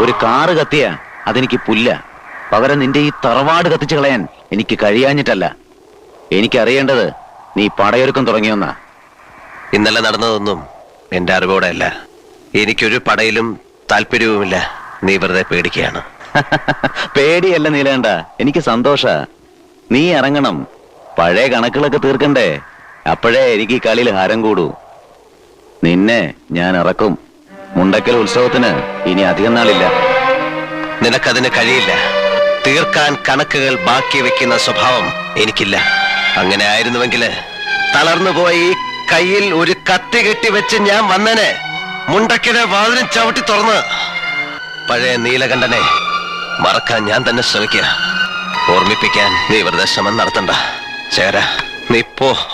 ഒരു കാറ് കത്തിയ അതെനിക്ക് പുല്ല. പകരം നിന്റെ ഈ തറവാട് കത്തിച്ചു കളയാൻ എനിക്ക് കഴിയാഞ്ഞിട്ടല്ല. എനിക്കറിയേണ്ടത് നീ പടയൊരുക്കം തുടങ്ങിയൊന്നാ. ഇന്നലെ നടന്നതൊന്നും എന്റെ അറിവോടെ അല്ല എനിക്കൊരു പടയിലും താല്പര്യവുമില്ല. നീ വെറുതെ പേടിക്കുകയാണ്. പേടിയല്ല നീലേണ്ട. എനിക്ക് സന്തോഷ. നീ ഇറങ്ങണം. പഴയ കണക്കുകളൊക്കെ തീർക്കണ്ടേ? അപ്പോഴേ എനിക്ക് ഈ കളിയിൽ ഹാരം കൂടൂ. നിന്നെ ഞാൻ ഇറക്കും. മുണ്ടക്കൽ ഉത്സവത്തിന് ഇനി അധികം നാളില്ല. നിനക്കതിന് കഴിയില്ല. തീർക്കാൻ കണക്കുകൾ ബാക്കി വെക്കുന്ന സ്വഭാവം എനിക്കില്ല. അങ്ങനെ ആയിരുന്നുവെങ്കിൽ തളർന്നു പോയി കയ്യിൽ ഒരു കത്തി കെട്ടി വെച്ച് ഞാൻ വന്നനെ. മുണ്ടക്കിടെ വാതിലും ചവിട്ടി തുറന്ന്. പഴയ നീലകണ്ഠനെ മറക്കാൻ ഞാൻ തന്നെ ശ്രമിക്കുക. ഓർമ്മിപ്പിക്കാൻ നീ വെറുതെ ശ്രമം നടത്തണ്ട. ചേര നീ പോ.